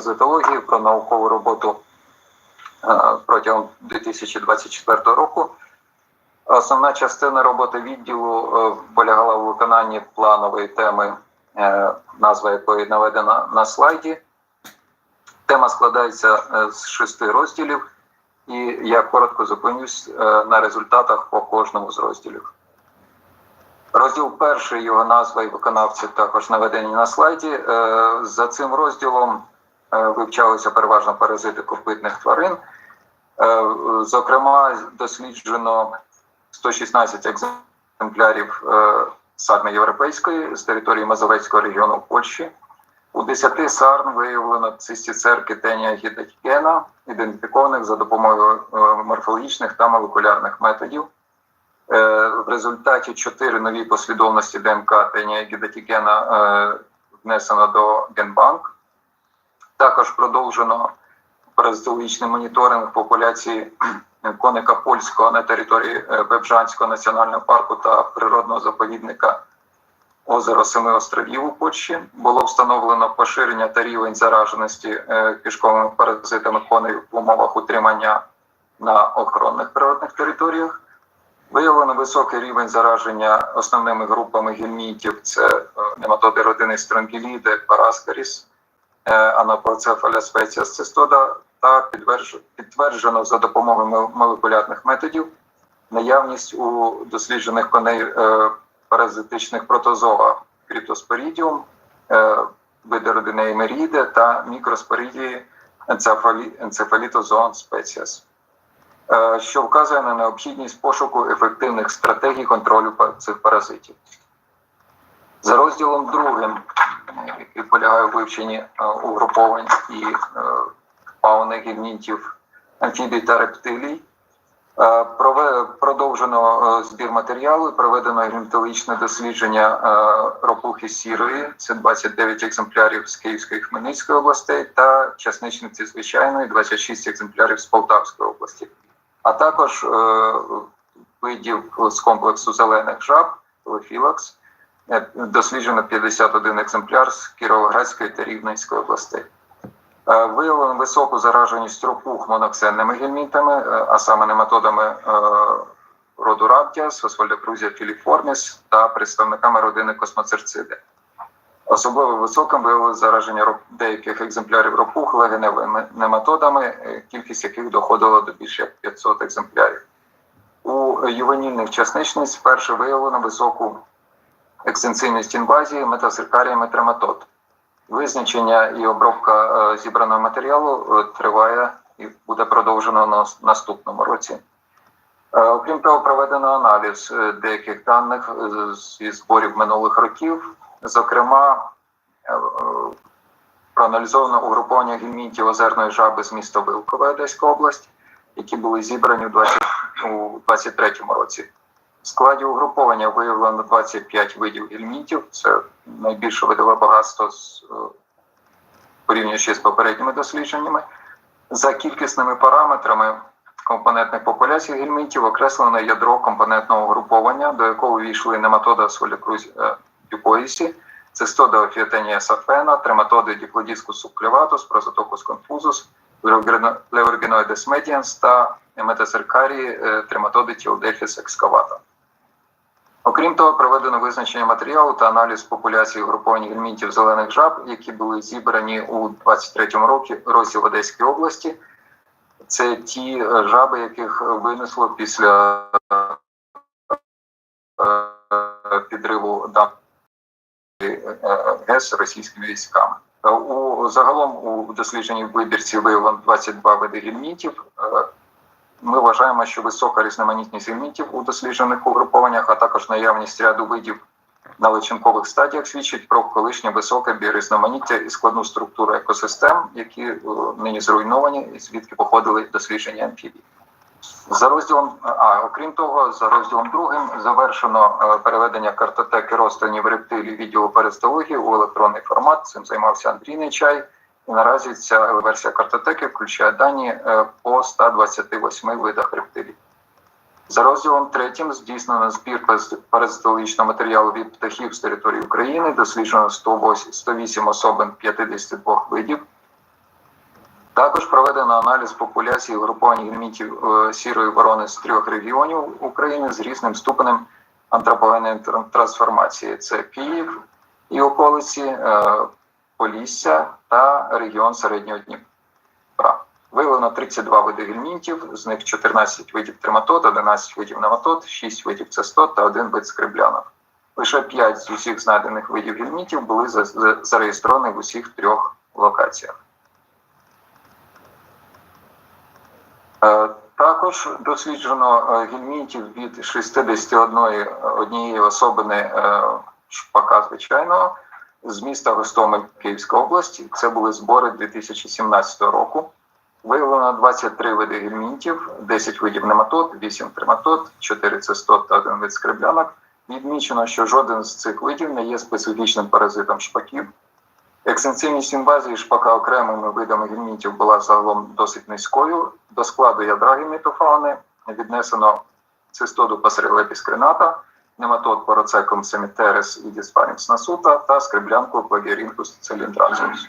паразитології про наукову роботу е, протягом 2024 року. Основна частина роботи відділу е, полягала у виконанні планової теми, е, назва якої наведена на слайді. Тема складається з шести розділів, і я коротко зупинюсь на результатах по кожному з розділів. Розділ перший, його назва і виконавці також наведені на слайді. За цим розділом вивчалися переважно паразити копитних тварин. Е, Зокрема, досліджено 116 екземплярів е, сарни європейської з території Мазовецького регіону Польщі. У 10 сарн виявлено цистіцерки тенія гідатікена, ідентифікованих за допомогою е, морфологічних та молекулярних методів. Е, В результаті чотири нові послідовності ДНК тенія гідатікена е, внесено до Генбанк. Також продовжено паразитологічний моніторинг популяції коника польського на території е, Бебжанського національного парку та природного заповідника озеро Семи островів у Польщі. Було встановлено поширення та рівень зараженості е, кишковими паразитами коней в умовах утримання на охоронних природних територіях. Виявлено високий рівень зараження основними групами гельмінтів. Це е, нематоди родини стронгіліди, параскаріс, е, анаплоцефаля спеціас цистода та підтверджено, за допомогою молекулярних методів наявність у досліджених коней е, паразитичних протозоа кріптоспорідіум, е, види родини Емеріде та мікроспорідії енцефалі, енцефалітозоон спеціас що вказує на необхідність пошуку ефективних стратегій контролю цих паразитів. За розділом другим, полягає у вивченні е, угруповань і е, фауни гельмінтів, амфібій та рептилій, е, продовжено е, збір матеріалу, проведено гематологічне дослідження е, ропухи сірої, це 29 екземплярів з Київської Хмельницької областей, та часничниці звичайної, 26 екземплярів з Полтавської області. А також е, видів з комплексу зелених жаб Лефілакс, е, досліджено 51 екземпляр з Кіровоградської та Рівненської областей. Е, Виявлено високу зараженість ропух моноксенними гельмінтами, е, а саме нематодами е, роду Раптіас, Освальдокрузія філіформіс та представниками родини космоцерциди. Особливо високим виявили зараження деяких екземплярів ропух легеневими нематодами, е, кількість яких доходила до більше як 500 екземплярів. У ювенільних часничниць вперше виявлено високу екстенсивність інвазії метасеркаріями трематод. Визначення і обробка е, зібраного матеріалу е, триває і буде продовжено на наступному році. Е, Окрім того, проведено аналіз деяких даних зі зборів минулих років. Зокрема, проаналізовано угруповання гельмінтів озерної жаби з міста Вилкове Одеська область, які були зібрані у 20 у 23-му році. В складі угруповання виявлено 25 видів гельмінтів. Це найбільше видове багатство з е, порівнюючи з попередніми дослідженнями. За кількісними параметрами компонентних популяцій гельмінтів окреслено ядро компонентного угруповання, до якого увійшли нематода солікрузь дюпоїсі, цистода офіотенія сафена, трематоди діплодіскус субклеватус, прозотокус конфузус, левергеноїдес медіанс та метасеркарії е, трематоди тілдельфіс екскавата. Окрім того, проведено визначення матеріалу та аналіз популяції груповані гельмінтів зелених жаб, які були зібрані у 23-му році, в Одеській області. Це ті е, жаби, яких винесло після е, підриву дам е, ГЕС російськими військами. Е, У загалом у дослідженій вибірці виявлено 22 види гельмінтів. Вважаємо, що висока різноманітність гельмінтів у досліджених угрупованнях, а також наявність ряду видів на личинкових стадіях свідчить про колишнє високе біорізноманіття і складну структуру екосистем, які е, нині зруйновані, і звідки походили дослідження амфібій. За розділом, а окрім того, за розділом другим завершено е, переведення картотеки розтинів рептилій відділу перистології у електронний формат. Цим займався Андрій Нечай. Наразі ця версія картотеки включає дані е, по 128 видах рептилій. За розділом третім здійснено збір параз- паразитологічного матеріалу від птахів з території України. Досліджено 108 108 особин 52 видів. Також проведено аналіз популяції групованих гельмінтів е, сірої ворони з трьох регіонів України з різним ступенем антропогенної трансформації. Це Київ і околиці, е, Полісся та регіон Середнього Дніпра. Виявлено 32 види гельмінтів, з них 14 видів трематод, 11 видів нематод, 6 видів цистот та 1 вид скриблянок. Лише 5 з усіх знайдених видів гельмінтів були за- за- зареєстровані в усіх трьох локаціях. Е, Також досліджено е, гельмінтів від 61 однієї особини е, шпака звичайного з міста Гостомель Київської області. Це були збори 2017 року. Виявлено 23 види гельмінтів, 10 видів нематод, 8 трематод, 4 цистот та 1 вид скриблянок. Відмічено, що жоден з цих видів не є специфічним паразитом шпаків. Екстенсивність інвазії шпака окремими видами гельмінтів була загалом досить низькою. До складу ядра гельмітофауни віднесено цистоду пасерелепіс крената, нематод пороцеком семітерес і діспарінс насута та скриблянку плагіорінкус циліндрацеус.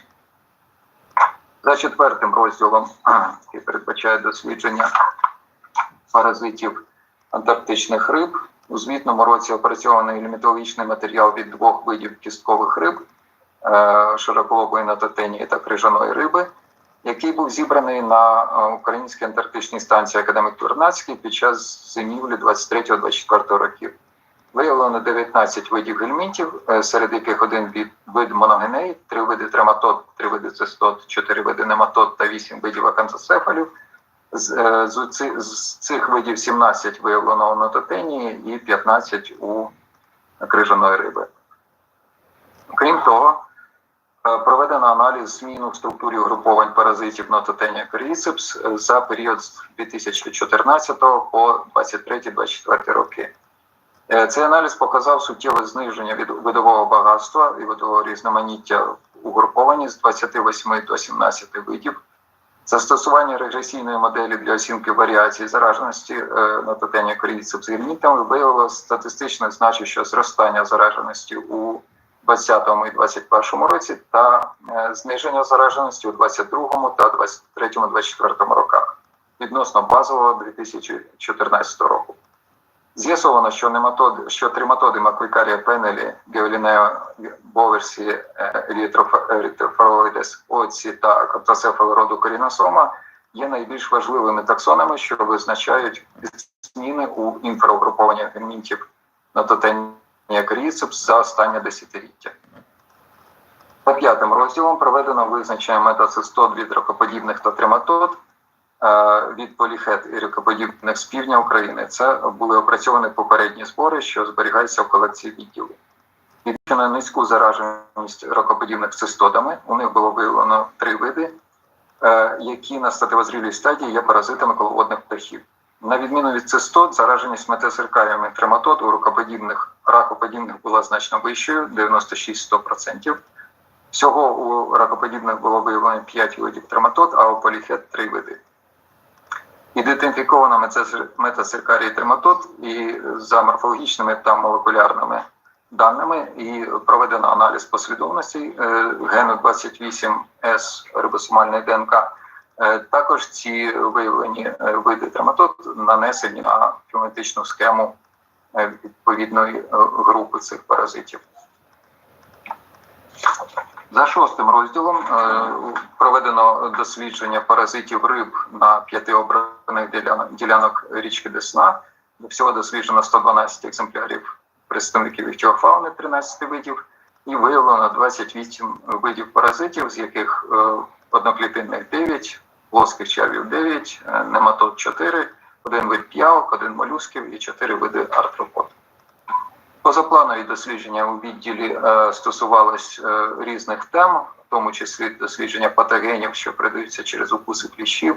За четвертим розділом, який передбачає дослідження паразитів антарктичних риб, у звітному році опрацьований лімітологічний матеріал від двох видів кісткових риб е, широколобої натотенії та крижаної риби, який був зібраний на е, українській антарктичній станції Академік Турнацький під час зимівлі 23-24 років. Виявлено 19 видів гельмінтів, е, серед яких один від вид моногеней, три види трематод, три види цистот, чотири види нематод та вісім видів акантоцефалів. З, е, з, з цих видів 17 виявлено у нототенії і 15 у крижаної риби. Крім того, е, проведено аналіз змін у структурі угруповань паразитів нототенія коріцепс за період з 2014 по 23-24 роки. Е, Цей аналіз показав суттєве зниження від видового багатства і видового різноманіття угруповані з 28 до 17 видів. Застосування регресійної моделі для оцінки варіації зараженості е, на корійців з гельмінтами виявило статистично значуще зростання зараженості у 2020 і 2021 році та е, зниження зараженості у 2022 та 2023-2024 роках відносно базового 2014 року. З'ясовано, що нематоди, що триматоди Маквікарія пенелі, Геолінео боверсі, ерітрофороїдес, оці та каптоцефали роду коріносома є найбільш важливими таксонами, що визначають зміни у інфрагрупованні гельмінтів на тотенія коріцепс за останнє десятиліття. За п'ятим розділом проведено визначення метацистот від ракоподібних та трематод е, від поліхет і ракоподібних з півдня України. Це були опрацьовані попередні збори, що зберігаються в колекції відділу. Відмічено низьку зараженість ракоподібних цистодами. У них було виявлено три види, е, які на статевозрілій стадії є паразитами коловодних птахів. На відміну від цистот, зараженість метасеркаріями трематод у ракоподібних ракоподібних була значно вищою 96-100%. Всього у ракоподібних було виявлено 5 видів трематод, а у поліхет 3 види. Ідентифіковано метасер- метасеркарії трематод і за морфологічними та молекулярними даними і проведено аналіз послідовностей е, гену 28С рибосомальної ДНК. Е, Також ці виявлені е, види трематод нанесені на геометричну схему відповідної групи цих паразитів. За шостим розділом е, проведено дослідження паразитів риб на п'яти обраних ділянок, річки Десна. Всього досліджено 112 екземплярів представників іхтіофауни 13 видів, і виявлено 28 видів паразитів, з яких е, одноклітинних 9, плоских червів 9, е, нематод 4, один вид п'явок, один молюсків і 4 види артропод. Позапланові дослідження у відділі е, стосувались е, різних тем, в тому числі дослідження патогенів, що передаються через укуси кліщів,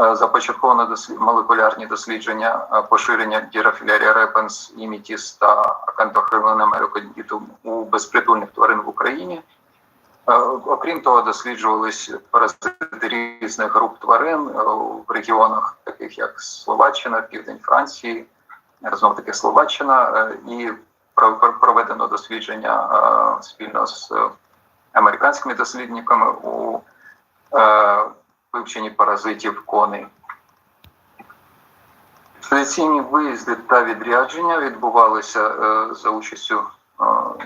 Е, започатковано дослід... молекулярні дослідження поширення дірафілярія репенс, імітіс та акантохривленим мерикодіту у безпритульних тварин в Україні. Окрім того, досліджувались паразити різних груп тварин в регіонах, таких як Словаччина, Південь Франції, знов таки Словаччина, і проведено дослідження е, спільно з американськими дослідниками у е, вивченні паразитів коней. Експедиційні виїзди та відрядження відбувалися е, за участю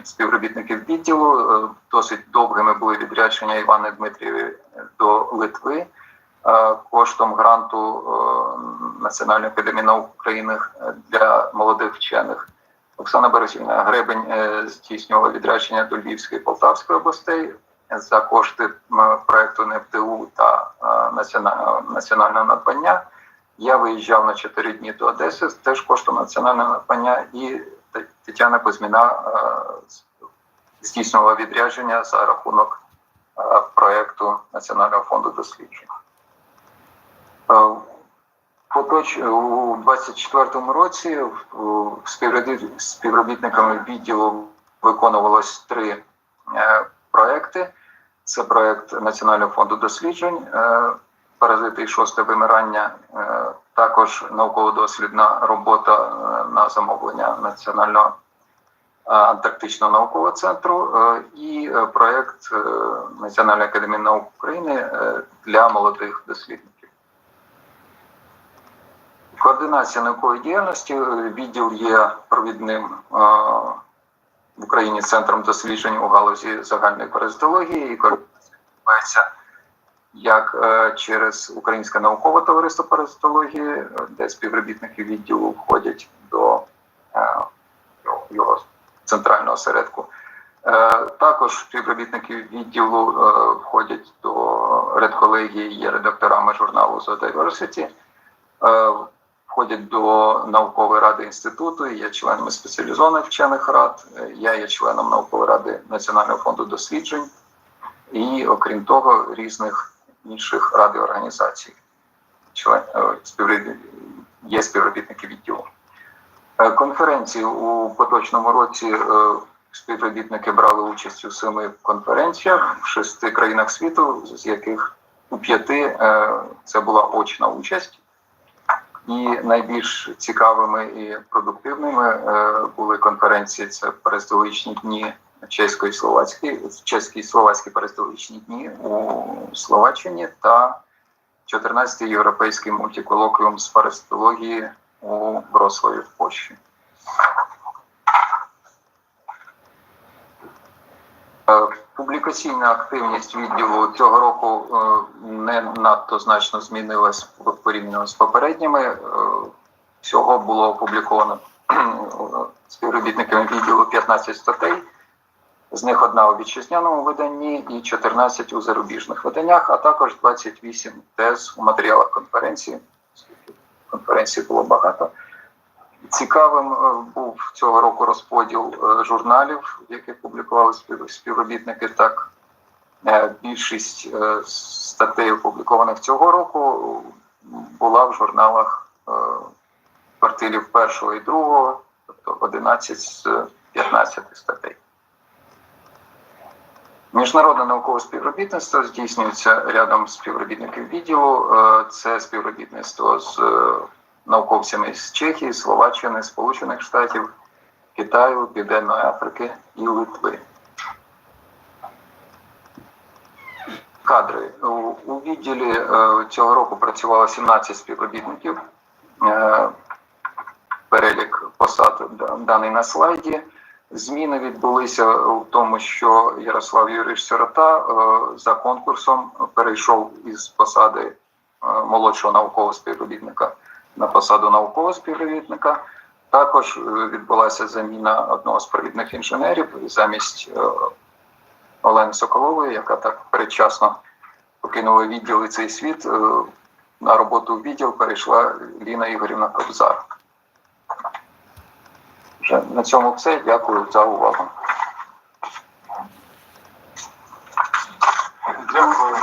співробітників відділу. Досить довгими були відрядження Івана Дмитрієві до Литви коштом гранту Національної академії наук України для молодих вчених. Оксана Березівна Гребень е, здійснювала відрядження до Львівської Полтавської областей за кошти проекту НФТУ та е, національного надбання. Я виїжджав на 4 дні до Одеси, теж коштом національного надбання, і Тетяна Кузьміна е, здійснювала відрядження за рахунок проекту Національного фонду досліджень. Е, Поточ у 24-му році співробітниками відділу виконувалось три е, проекти. Це проект Національного фонду досліджень, е, паразити і шосте вимирання, е, також науково-дослідна робота е, на замовлення Національного е, антарктичного наукового центру е, і е, проект е, Національної академії наук України е, для молодих дослідників. Координація наукової діяльності е, відділ є провідним е, в Україні центром досліджень у галузі загальної паразитології і координація відбувається як е, через Українське наукове товариство паразитології, де співробітники відділу входять до його- центрального осередку. Також співробітники відділу входять до редколегії, є редакторами журналу е, входять до наукової ради інституту, є членами спеціалізованих вчених рад. Я є членом наукової ради Національного фонду досліджень і, окрім того, різних інших рад і організацій. Член, е, є співробітники відділу. Е, Конференції у поточному році е, співробітники брали участь у семи конференціях в шести країнах світу, з яких у п'яти це була очна участь. І найбільш цікавими і продуктивними е, були конференції. Це перестоличні дні чеської словацької, чеські і словацькі перестоличні дні у Словаччині та 14-й європейський мультиколоквіум з парастології у Вроцлаві в Польщі. Е, Публікаційна активність відділу цього року е, не надто значно змінилась порівняно з попередніми. Е, Всього було опубліковано співробітниками відділу 15 статей. З них одна у вітчизняному виданні і 14 у зарубіжних виданнях, а також 28 тез у матеріалах конференції. Конференцій було багато. Цікавим е, був цього року розподіл е, журналів, в яких публікували спів- співробітники. Так, Е, більшість статей, опублікованих цього року, була в журналах квартирів першого і другого, тобто 11 з 15 статей. Міжнародне наукове співробітництво здійснюється рядом співробітників відділу. Це співробітництво з науковцями з Чехії, Словаччини, Сполучених Штатів, Китаю, Південної Африки і Литви. Кадри у, відділі е, цього року працювало 17 співробітників. Е, перелік посад даний на слайді. Зміни відбулися в тому, що Ярослав Юрійович Сирота е, за конкурсом перейшов із посади молодшого наукового співробітника на посаду наукового співробітника. Також е, відбулася заміна одного з провідних інженерів замість е, Олени Соколової, яка так передчасно покинула відділ і цей світ. Е, на роботу в відділ перейшла Ліна Ігорівна Кобзар. Вже на цьому все. Дякую за увагу. Дякую.